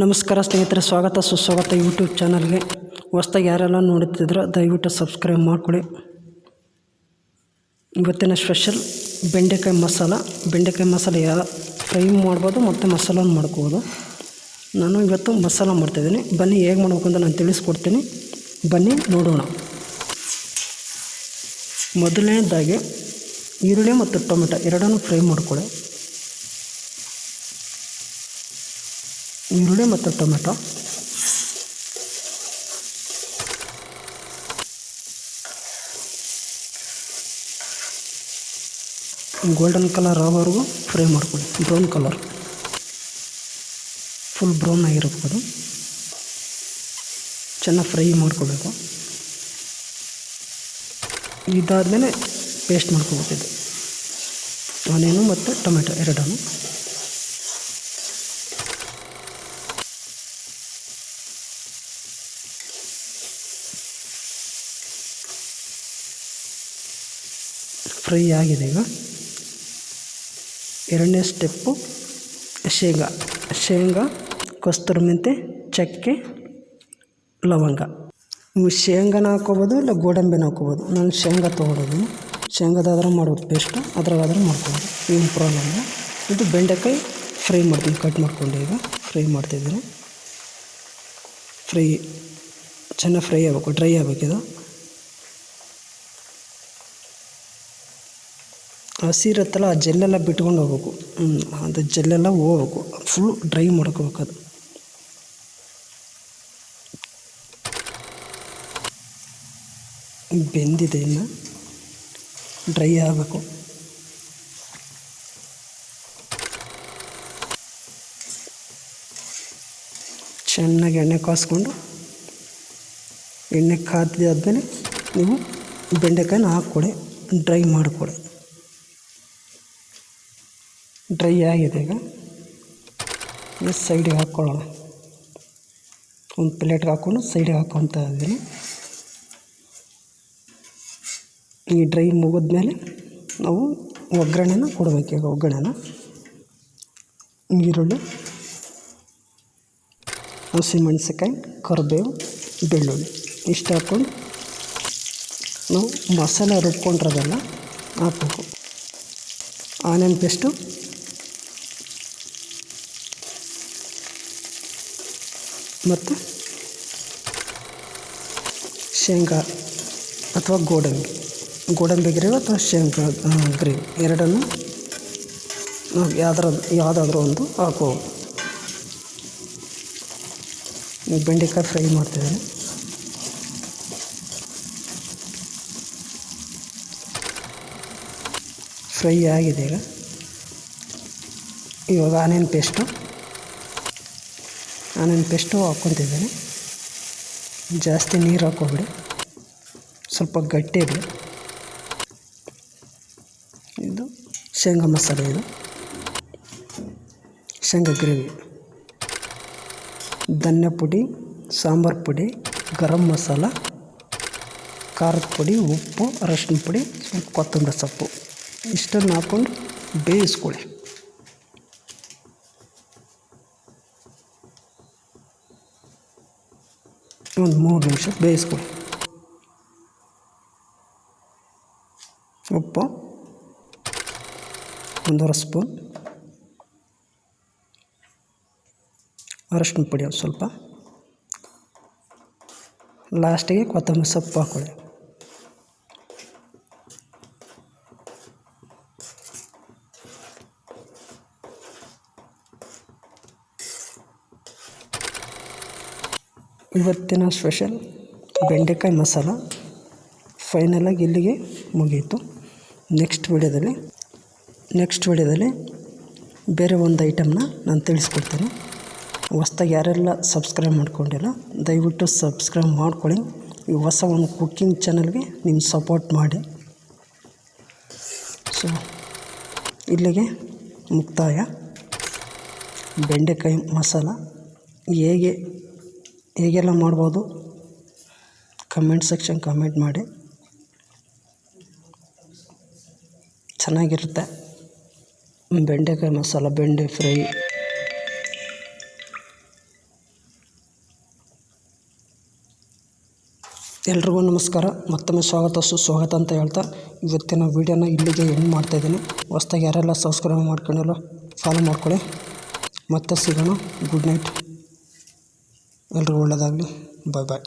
ನಮಸ್ಕಾರ ಸ್ನೇಹಿತರೆ, ಸ್ವಾಗತ, ಸುಸ್ವಾಗತ ಯೂಟ್ಯೂಬ್ ಚಾನಲ್ಗೆ ಹೊಸ್ದಾಗಿ ಯಾರೆಲ್ಲ ನೋಡುತ್ತಿದ್ರೋ ದಯವಿಟ್ಟು ಸಬ್ಸ್ಕ್ರೈಬ್ ಮಾಡಿಕೊಡಿ ಇವತ್ತಿನ ಸ್ಪೆಷಲ್ ಬೆಂಡೆಕಾಯಿ ಮಸಾಲ. ಬೆಂಡೆಕಾಯಿ ಮಸಾಲ ಫ್ರೈ ಮಾಡ್ಬೋದು ಮತ್ತು ಮಸಾಲ ಮಾಡ್ಕೋಬೋದು. ನಾನು ಇವತ್ತು ಮಸಾಲ ಮಾಡ್ತಾಯಿದ್ದೀನಿ ಬನ್ನಿ ಹೇಗೆ ಮಾಡ್ಬೇಕು ಅಂತ ನಾನು ತಿಳಿಸ್ಕೊಡ್ತೀನಿ. ಬನ್ನಿ ನೋಡೋಣ. ಮೊದಲನೇದಾಗಿ ಈರುಳ್ಳಿ ಮತ್ತು ಟೊಮೆಟೊ ಎರಡನ್ನೂ ಫ್ರೈ ಮಾಡ್ಕೊಳ್ಳಿ. ಈರುಳ್ಳಿ ಮತ್ತು ಟೊಮೆಟೊ. ಗೋಲ್ಡನ್ ಕಲರ್ ಆಗೋವರೆಗೂ ಫ್ರೈ ಮಾಡ್ಕೊಳ್ಳಿ. ಬ್ರೌನ್ ಕಲರ್ ಫುಲ್ ಬ್ರೌನ್ ಆಗಿರಬೇಕು ಚೆನ್ನಾಗಿ ಫ್ರೈ ಮಾಡ್ಕೋಬೇಕು. ಇದಾದಮೇಲೆ ಪೇಸ್ಟ್ ಮಾಡ್ಕೋಬೇಕಿದೆ ಆನಿಯನು ಮತ್ತು ಟೊಮೆಟೊ ಎರಡನ್ನು. ಫ್ರೈ ಆಗಿದೆ ಈಗ. ಎರಡನೇ ಸ್ಟೆಪ್ಪು ಶೇಂಗಾ. ಶೇಂಗಾ, ಕಸ್ತೂರಿ ಮೆಂತೆ, ಚಕ್ಕೆ, ಲವಂಗ. ನೀವು ಶೇಂಗಾನ ಹಾಕೋಬೋದು ಇಲ್ಲ ಗೋಡಂಬಿನ ಹಾಕೋಬೋದು ನಾನು ಶೇಂಗಾ ತೊಗೊಳೋದು. ಶೇಂಗಾದಾದ್ರೆ ಮಾಡ್ಬೋದು, ಪೇಸ್ಟು. ಅದ್ರಾಗಾದ್ರೆ ಮಾಡ್ಕೊಬೋದು. ಏನು ಪ್ರಾಬ್ಲಮ್ ಇದು ಬೆಂಡೆಕಾಯಿ ಫ್ರೈ ಮಾಡ್ತೀನಿ ಕಟ್ ಮಾಡ್ಕೊಂಡು ಈಗ. ಫ್ರೈ ಮಾಡ್ತಿದ್ದೀನಿ ಫ್ರೈ, ಚೆನ್ನಾಗಿ ಫ್ರೈ ಆಗಬೇಕು, ಡ್ರೈ ಆಗಬೇಕಿದು ಹಸಿರತ್ತಲ್ಲ ಆ ಜೆಲ್ಲೆಲ್ಲ ಬಿಟ್ಕೊಂಡು ಹೋಗ್ಬೇಕು. ಅದು ಜೆಲ್ಲೆಲ್ಲ ಹೋಗ್ಬೇಕು. ಫುಲ್ ಡ್ರೈ ಮಾಡ್ಕೋಬೇಕು ಅದು. ಬೆಂದಿದೆ ಇನ್ನು. ಡ್ರೈ ಆಗಬೇಕು. ಚೆನ್ನಾಗಿ ಎಣ್ಣೆ ಕಾಸ್ಕೊಂಡು ಎಣ್ಣೆ ಕಾದಾದ್ಮೇಲೆ ನೀವು ಬೆಂಡೆಕಾಯಿನ ಹಾಕ್ಕೊಡಿ ಡ್ರೈ ಮಾಡಿಕೊಡಿ. ಡ್ರೈ ಆಗಿದೆ ಈಗ. ಈ ಸೈಡಿಗೆ ಹಾಕ್ಕೊಳ್ಳೋಣ. ಒಂದು ಪ್ಲೇಟ್ಗೆ ಹಾಕ್ಕೊಂಡು ಸೈಡಿಗೆ ಹಾಕ್ಕೊತಾ ಇದ್ದೀನಿ. ಈ ಡ್ರೈ ಮುಗಿದ್ಮೇಲೆ ನಾವು ಒಗ್ಗರಣೆನ ಕೊಡಬೇಕು ಈಗ ಒಗ್ಗರಣೆನ. ಈರುಳ್ಳಿ ಹಸಿಮೆಣ್ಸಿಕಾಯಿ ಕರಿಬೇವು, ಬೆಳ್ಳುಳ್ಳಿ ಇಷ್ಟು ಹಾಕ್ಕೊಂಡು ನಾವು ಮಸಾಲೆ ರುಬ್ಕೊಂಡಿರೋದೆಲ್ಲ ಹಾಕ್ಬೇಕು. ಆನಿಯನ್ ಪೇಸ್ಟು ಮತ್ತು ಶೇಂಗಾ ಅಥವಾ ಗೋಡಂಬಿ. ಗೋಡಂಬಿ ಗ್ರೇವಿ ಅಥವಾ ಶೇಂಗಾ ಗ್ರೇವಿ ಎರಡನ್ನು ನಾವು ಯಾವ್ದಾರ ಯಾವುದಾದ್ರೂ ಒಂದು ಹಾಕೋದು ಬೆಂಡೆಕಾಯಿ ಫ್ರೈ ಮಾಡ್ತಿದ್ದೇನೆ ಫ್ರೈ ಆಗಿದೆ ಈಗ. ಇವಾಗ ಆನಿಯನ್ ಪೇಸ್ಟು. ಆನಿಯನ್ ಪೆಸ್ಟು ಹಾಕ್ಕೊತಿದ್ದೇನೆ ಜಾಸ್ತಿ ನೀರು ಹಾಕೋಬಿಡಿ ಸ್ವಲ್ಪ ಗಟ್ಟಿ ಇರಲಿ. ಇದು ಶೇಂಗಾ ಮಸಾಲೆ ಇದು. ಶೇಂಗಾ ಗ್ರೇವಿ. ಧನ್ಯ ಪುಡಿ, ಸಾಂಬಾರು ಪುಡಿ, ಗರಂ ಮಸಾಲ, ಖಾರದ ಪುಡಿ, ಉಪ್ಪು, ಅರಶಿನ ಪುಡಿ, ಸ್ವಲ್ಪ ಕೊತ್ತಂಬರಿ ಸೊಪ್ಪು. ಇಷ್ಟನ್ನು ಹಾಕ್ಕೊಂಡು ಬೇಯಿಸ್ಕೊಳ್ಳಿ. ಒಂದು ಮೂರು ನಿಮಿಷ ಬೇಯಿಸ್ಕೊಳ್ಳಿ ಉಪ್ಪು ಒಂದೂವರೆ ಸ್ಪೂನ್. ಅರಶಿನ ಪುಡಿ ಸ್ವಲ್ಪ. ಲಾಸ್ಟಿಗೆ ಕೊತ್ತಂಬರಿ ಸೊಪ್ಪು ಹಾಕ್ಕೊಳ್ಳಿ ಇವತ್ತಿನ ಸ್ಪೆಷಲ್ ಬೆಂಡೆಕಾಯಿ ಮಸಾಲ ಫೈನಲಾಗಿ ಇಲ್ಲಿಗೆ ಮುಗಿಯಿತು ನೆಕ್ಸ್ಟ್ ವಿಡಿಯೋದಲ್ಲಿ ನೆಕ್ಸ್ಟ್ ವಿಡಿಯೋದಲ್ಲಿ ಬೇರೆ ಒಂದು ಐಟಮ್ನ ನಾನು ತಿಳಿಸ್ಕೊಡ್ತೀನಿ. ಹೊಸ್ದಾಗಿ ಯಾರೆಲ್ಲ ಸಬ್ಸ್ಕ್ರೈಬ್ ಮಾಡ್ಕೊಂಡಿಲ್ಲ, ದಯವಿಟ್ಟು ಸಬ್ಸ್ಕ್ರೈಬ್ ಮಾಡ್ಕೊಳ್ಳಿ. ಈ ಹೊಸ ಒಂದು ಕುಕ್ಕಿಂಗ್ ಚಾನಲ್ಗೆ ನಿಮ್ಮ ಸಪೋರ್ಟ್ ಮಾಡಿ. ಸೊ ಇಲ್ಲಿಗೆ ಮುಕ್ತಾಯ. ಬೆಂಡೆಕಾಯಿ ಮಸಾಲ ಹೇಗೆ ಹೇಗೆಲ್ಲ ಮಾಡ್ಬೋದು. ಕಮೆಂಟ್ ಸೆಕ್ಷನ್ ಕಮೆಂಟ್ ಮಾಡಿ. ಚೆನ್ನಾಗಿರುತ್ತೆ. ಬೆಂಡೆಕಾಯಿ ಮಸಾಲ, ಬೆಂಡೆ ಫ್ರೈ. ಎಲ್ರಿಗೂ ನಮಸ್ಕಾರ. ಮತ್ತೊಮ್ಮೆ ಸ್ವಾಗತ, ಸುಸ್ವಾಗತ ಅಂತ ಹೇಳ್ತಾ ಇವತ್ತಿನ ವೀಡಿಯೋನ ಇಲ್ಲಿಗೆ ಎಂಡ್ ಮಾಡ್ತಾಯಿದ್ದೀನಿ ಹೊಸ್ದಾಗಿ ಯಾರೆಲ್ಲ ಸಬ್ಸ್ಕ್ರೈಬ್ ಮಾಡ್ಕೊಂಡಿಲ್ಲ ಫಾಲೋ ಮಾಡ್ಕೊಳ್ಳಿ. ಮತ್ತೆ ಸಿಗೋಣ. Good night ಎಲ್ರಿಗೂ ಒಳ್ಳೆಯದಾಗಲಿ ಬಾಯ್ ಬಾಯ್